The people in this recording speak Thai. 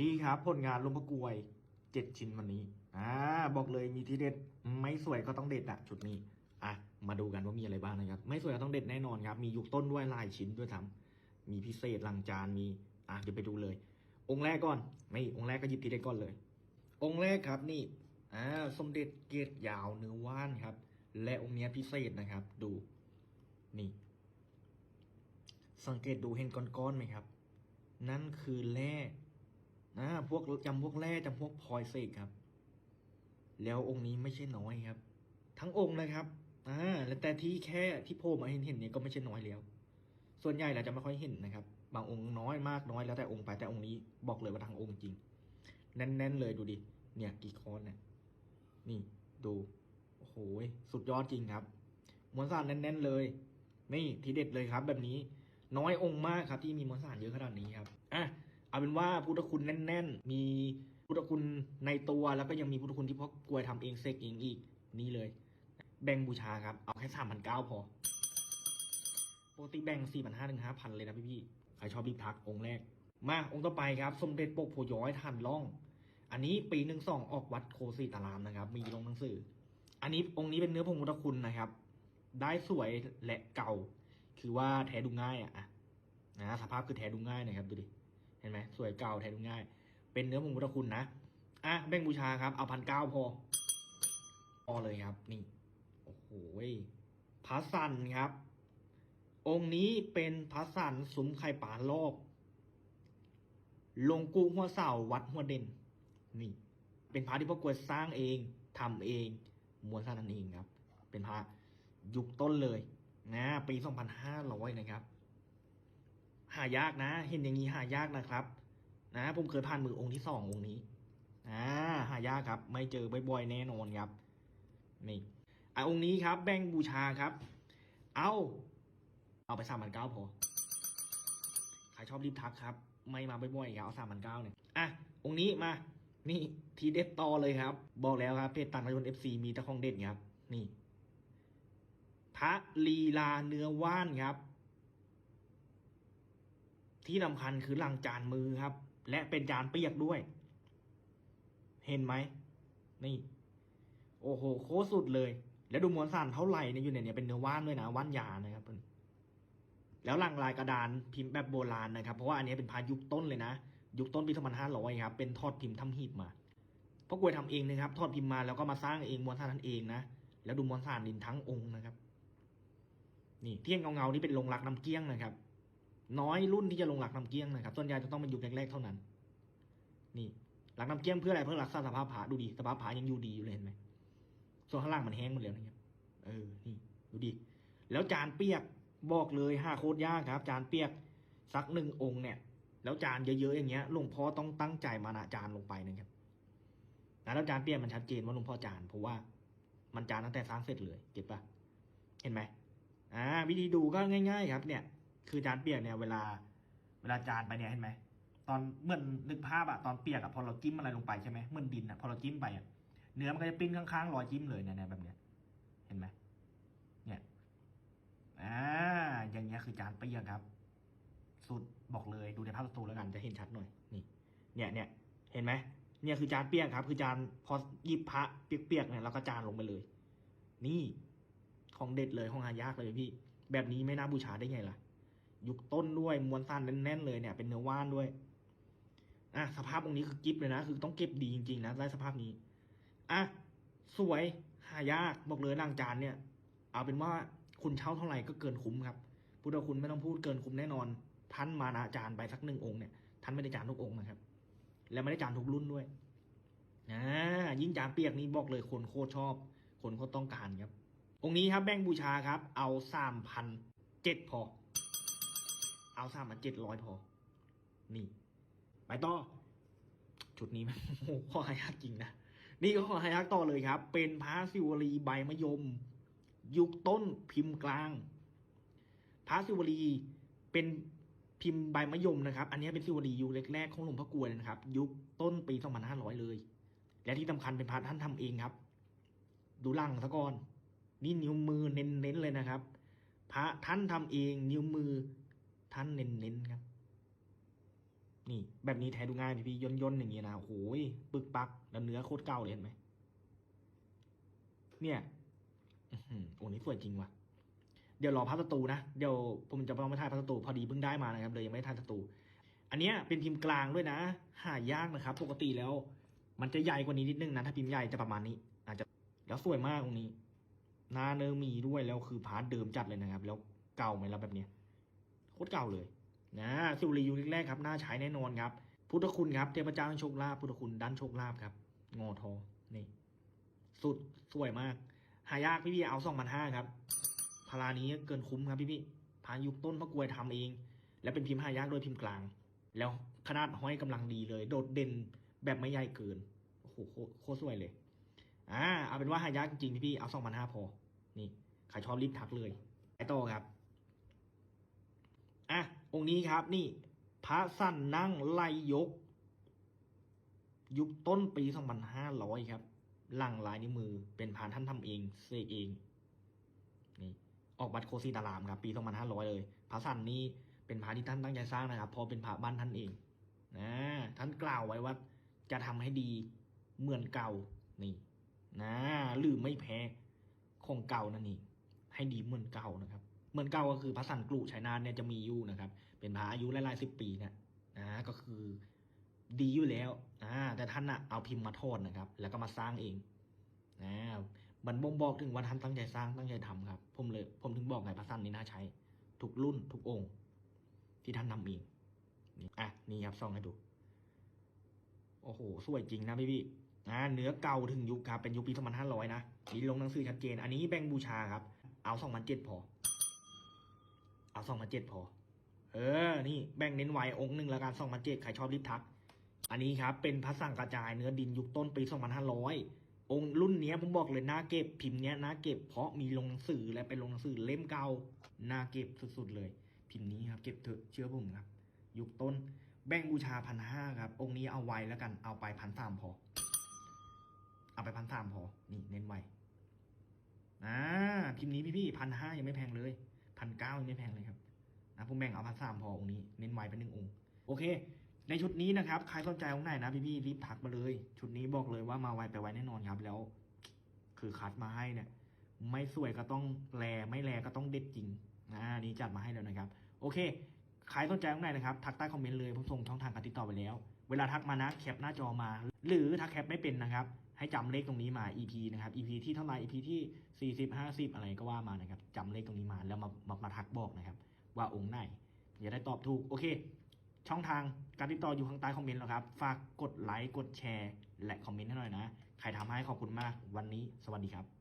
นี่ครับ ผลงานลวงพ่อกวยเจ็ดชิ้นวันนี้อ่าบอกเลยมีที่เด็ดไม่สวยก็ต้องเด็ดอะชุดนี้อะมาดูกันว่ามีอะไรบ้างนะครับ ไม่สวยก็ต้องเด็ดแน่นอนครับ มียุคต้นด้วยลายชิ้นด้วยทำมีพิเศษลังจานมีอะเดี๋ยวไปดูเลย องค์แรกก่อนไม่องค์แรกก็หยิบทีเด็ดก่อนเลย องค์แรกครับนี่อ่าสมเด็จเกตยาวเนื้อว่านครับ และองค์เนี้ยพิเศษนะครับ ดูนี่ สังเกตดูเห็นก้อนๆไหมครับ นั่นคือแร่ นะพวกจำพวกแร่จำพวกพลอยเสกครับ แล้วองค์นี้ไม่ใช่น้อยครับ ทั้งองค์นะครับอ่าและแต่ที่แค่ที่โผล่มาเห็นเห็นเนี่ยก็ไม่ใช่น้อยแล้ว ส่วนใหญ่เราจะไม่ค่อยเห็นนะครับ บางองค์น้อยมากน้อยแล้วแต่องค์ไปแต่องค์นี้บอกเลยว่าทางองค์จริง แน่นๆเลยดูดิเนี่ยกี่คอนเนี่ยนี่ดูโอ้โหสุดยอดจริงครับมวลสารแน่นๆเลย นี่ทีเด็ดเลยครับ แบบนี้ น้อยองค์มากครับ ที่มีมวลสารเยอะขนาดนี้ครับอะ เอาเป็นว่าพุทธคุณแน่น ๆ มีพุทธคุณในตัวแล้วก็ยังมีพุทธคุณที่พ่อกลวยทำเองเสกเองอีกนี่เลย แบ่งบูชาครับ เอาแค่สามพันเก้าพอปกติแบ่งสี่พันห้าถึงห้าพันเลยนะพี่พี่ๆใครชอบรีบทักองค์แรก มาองค์ต่อไปครับ สมเด็จปกโพย้อยทันล่อง อันนี้ปีหนึ่งสองออกวัดโคสีตารามนะครับ มีลงหนังสือ อันนี้องค์นี้เป็นเนื้อพงพุทธคุณนะครับ ได้สวยและเก่า คือว่าแท้ดูง่ายอะนะสภาพคือแท้ดูง่ายนะครับดูดิ เห็นไหมสวยเก่าแท้ดูง่าย เป็นเนื้อพงพุทธคุณนะอะแบ่งบูชาครับ เอาพันเก้าพอ พอเลยครับ นี่ โอ้โหพระสันครับ องค์นี้เป็นพระสันสมไข่ป่าลอกลงกูหัวเสาวัดหัวเด่น นี่ เป็นพระที่พ่อกวยสร้างเองทำเองมวลสร้างนั่นเองครับ เป็นพระยุคต้นเลยนะปีสองพันห้าร้อยนะครับ หายากนะ เห็นอย่างนี้หายากนะครับ นะผมเคยผ่านมือองค์ที่สององค์นี้อ่าหายากครับ ไม่เจอบ่อยๆแน่นอนครับนี่อะองค์นี้ครับ แบ่งบูชาครับ เอาเอาไปสามพันเก้าพอใครชอบรีบทักครับ ไม่มาบ่อยๆครับเอาสามพันเก้าเนี่ยอะองค์นี้มา นี่ทีเด็ดต่อเลยครับ บอกแล้วครับเพจตันพยนเอฟซีมีตะของเด็ดครับ นี่พระลีลาเนื้อว่านครับ ที่สำคัญคือลังจานมือครับ และเป็นจานเปียกด้วย เห็นไหม นี่ โอ้โห โคตรสุดเลย แล้วดูมวลสารเท่าไหร่เนี่ยอยู่ในเนี่ยเป็นเนื้อว่านด้วยนะว่านยานะครับแล้วลังลายกระดานพิมพ์แบบโบราณนะครับ เพราะว่าอันนี้เป็นพายุคต้นเลยนะ ยุคต้นปี2500ครับ เป็นทอดพิมพ์ทำหีบมาเพราะกวยทำเองนะครับ ทอดพิมพ์มาแล้วก็มาสร้างเองมวลสารนั้นเองนะ แล้วดูมวลสารดินทั้งองค์นะครับ นี่เที่ยงเงาๆนี่เป็นลงรักน้ำเกี้ยงนะครับ น้อยรุ่นที่จะลงหลักน้ำเกี้ยงนะครับส่วนใหญ่จะต้องเป็นยุคแรกๆเท่านั้น นี่ หลักน้ำเกี้ยงเพื่ออะไรเพื่อรักษาสภาพผาดูดีสภาพผายังอยู่ดีอยู่เลยเห็นไหมส่วนข้างล่างมันแห้งหมดแล้วนะครับเออนี่ดูดิแล้วจานเปียกบอกเลยห้าโคตรยากครับ จานเปียกสักหนึ่งองค์เนี่ย แล้วจานเยอะๆอย่างเงี้ยหลวงพ่อต้องตั้งใจมานะจานลงไปนะครับแล้วจานเปียกมันชัดเจนว่าหลวงพ่อจานเพราะว่ามันจานตั้งแต่สร้างเสร็จเลยเก็บปะเห็นไหมอ่าวิธีดูก็ง่าย ๆ ครับเนี่ย คือจานเปียกเนี่ยเวลา เวลาจานไปเนี่ยเห็นไหมตอนเหมือนนึกภาพอะตอนเปียกอะพอเราจิ้มอะไรลงไปใช่ไหมเหมือนดินอะพอเราจิ้มไปอะเนื้อมันก็จะปิ้นข้างๆรอยจิ้มเลยเนี่ยแบบเนี้ย เห็นไหมเนี่ยอ่าอย่างเงี้ยคือจานเปียกครับสุดบอกเลยดูในภาพสตูแล้วกันจะเห็นชัดหน่อยนี่ เนี่ยเนี่ยเห็นไหมเนี่ยคือจานเปียกครับ คือจานพอหยิบพระเปียกๆเนี่ยเราก็จานลงไปเลย นี่ของเด็ดเลยของหายากเลยพี่ แบบนี้ไม่น่าบูชาได้ไงล่ะ ยุคต้นด้วยมวลสารแน่นๆเลยเนี่ย เป็นเนื้อว่านด้วย อะสภาพองนี้คือกิฟเลยนะ คือต้องเก็บดีจริงๆนะได้สภาพนี้อะสวยหายากบอกเลยนางจานเนี่ย เอาเป็นว่าคุณเช่าเท่าไหร่ก็เกินคุ้มครับพุทธคุณไม่ต้องพูดเกินคุ้มแน่นอน ท่านมานาจารย์ไปสักหนึ่งองค์เนี่ยท่านไม่ได้จานทุกองค์นะครับ และไม่ได้จานทุกรุ่นด้วยอ่ายิ่งจานเปียกนี้บอกเลยคนโคตรชอบ คนโคตรต้องการครับ องค์นี้ครับแบ่งบูชาครับ เอาสามพันเจ็ดพอ เอาสามพันเจ็ดร้อยพอ นี่ ไปต่อ ชุดนี้มันโอ้โหข้อหายากจริงนะ นี่ก็ข้อหายากต่อเลยครับ เป็นพระศิวลีใบมะยม ยุคต้นพิมพ์กลางพระศิวลีเป็นพิมพ์ใบมะยมนะครับ อันนี้เป็นศิวลียุคแรกๆของหลวงพ่อกวยนะครับ ยุคต้นปี2500เลย และที่สำคัญเป็นพระท่านทำเองครับ ดูลังซะก่อน นี่นิ้วมือเน้นๆเลยนะครับ พระท่านทำเอง นิ้วมือ ท่านเน้นๆครับ นี่แบบนี้แท้ดูง่ายพี่ย่นย่นๆอย่างเงี้ยนะโอ้ยปึกปักแล้วเนื้อโคตรเก่าเลยเห็นไหมเนี่ยอื้อหือโอ้นี่สวยจริงว่ะเดี๋ยวรอพัสตูนะเดี๋ยวผมจะเอามาถ่ายพัสตูพอดีเพิ่งได้มานะครับเลยยังไม่ได้ถ่ายพัสตูอันเนี้ยเป็นพิมพ์กลางด้วยนะ หายากนะครับ ปกติแล้ว มันจะใหญ่กว่านี้นิดนึงนะถ้าพิมพ์ใหญ่จะประมาณนี้ อาจจะแล้วสวยมากตรงนี้หน้าเนื้อมีด้วยแล้วคือพาร์ทเดิมจัดเลยนะครับ แล้วเก่าไหมแล้วแบบเนี้ย ตรเก่าเลยนะสุริยุคแรกครับน่าใช้แน่นอนครับพุทธคุณครับเทพเจ้าด้านโชคลาภพุทธคุณด้านโชคลาภครับ งอทอนี่ สุดสวยมาก หายากพี่พี่เอาสองพันห้าครับพารานี้เกินคุ้มครับพี่พี่พายุคต้นพระกวยทำเอง และเป็นพิมพ์หายากโดยพิมพ์กลาง แล้วขนาดห้อยกำลังดีเลย โดดเด่นแบบไม่ใหญ่เกินโอ้โหโคตรสวยเลยอ่าเอาเป็นว่าหายากจริงๆพี่พี่เอาสองพันห้าพอ นี่ใครชอบรีบทักเลยไปต่อครับ อะองค์นี้ครับนี่ พระสั้นนั่งไล่ยก ยุคต้นปี2500ครับหลังลายนิ้วมือเป็นพานท่านทำเองเสกเอง นี่ ออกบัตรโคซีตารามครับ ปี2500เลย พระสั้นนี้เป็นพระที่ท่านตั้งใจสร้างนะครับพราะเป็นพระบ้านท่านเองนะท่านกล่าวไว้ว่า จะทำให้ดีเหมือนเก่านี่ นะหรือไม่แพ้ของเก่านั่นเองให้ดีเหมือนเก่านะครับ เหมือนเก่าก็คือพระสันกรุชัยนาทเนี่ยจะมีอยู่นะครับ เป็นพระอายุหลายๆสิบปีเนี่ยนะก็คือดีอยู่แล้วอ่าแต่ท่านอะเอาพิมพ์มาทอดนะครับ แล้วก็มาสร้างเองนะมันบ่งบอกถึงว่าท่านตั้งใจสร้างตั้งใจทำครับ ผมเลยผมถึงบอกไงพระสันนี่น่าใช้ทุกรุ่นทุกองค์ ที่ท่านทำเองนี่อะนี่ครับส่องให้ดูโอ้โหสวยจริงนะพี่พี่อ่าเนื้อเก่าถึงยุคครับเป็นยุคปี2500นห้าร้อยนะมีลงหนังสือชัดเจน อันนี้แบ่งบูชาครับ เอา2007พอ เอา2007พอ เออ นี่แบ่งเน้นไว้องค์หนึ่งแล้วกัน2007ใครชอบรีบทัก อันนี้ครับ เป็นพระสั่งกระจายเนื้อดินยุคต้นปี2500อยองค์รุ่นเนี้ยผมบอกเลยน่าเก็บพิมพ์เนี้ยน่าเก็บเพราะมีลงหนังสือและเป็นลงหนังสือเล่มเก่าน่าเก็บสุดๆเลย พิมพ์นี้ครับเก็บเถอะเชื่อผมครับ ยุคต้น แบ่งบูชาพันห้าครับ องค์นี้เอาไว้แล้วกันเอาไปพันสามพอ เอาไปพันสามพอ นี่เน้นไว้อ่าพิมพ์นี้พี่ๆพันห้ายังไม่แพงเลย พันเก้ายังไม่แพงเลยครับนะผมแบ่งเอาพันสามพอองค์นี้เน้นไว้เป็นหนึ่งองค์โอเค ในชุดนี้นะครับใครสนใจองค์ไหนนะพี่ๆรีบทักมาเลย ชุดนี้บอกเลยว่ามาไวไปไวแน่นอนครับ แล้ว คือคัดมาให้เนี่ย ไม่สวยก็ต้องแลไม่แลก็ต้องเด็ดจริงนะนี่จัดมาให้แล้วนะครับ โอเคใครสนใจตรงไหนนะครับ ทักใต้คอมเมนต์เลยผมส่งช่องทางการติดต่อไปแล้ว เวลาทักมานะแคปหน้าจอมา หรือถ้าแคปไม่เป็นนะครับ ให้จำเลขตรงนี้มา EP นะครับ EP ที่เท่าไหร่ EP ที่ 40 50 อะไรก็ว่ามานะครับจำเลขตรงนี้มาแล้วมามามาทักบอกนะครับ ว่าองค์ไหนจะได้ตอบถูกโอเค ช่องทางการติดต่ออยู่ข้างใต้คอมเมนต์แล้วครับ ฝากกดไลค์กดแชร์ และคอมเมนต์ให้หน่อยนะ ใครทำให้ขอบคุณมากวันนี้ สวัสดีครับ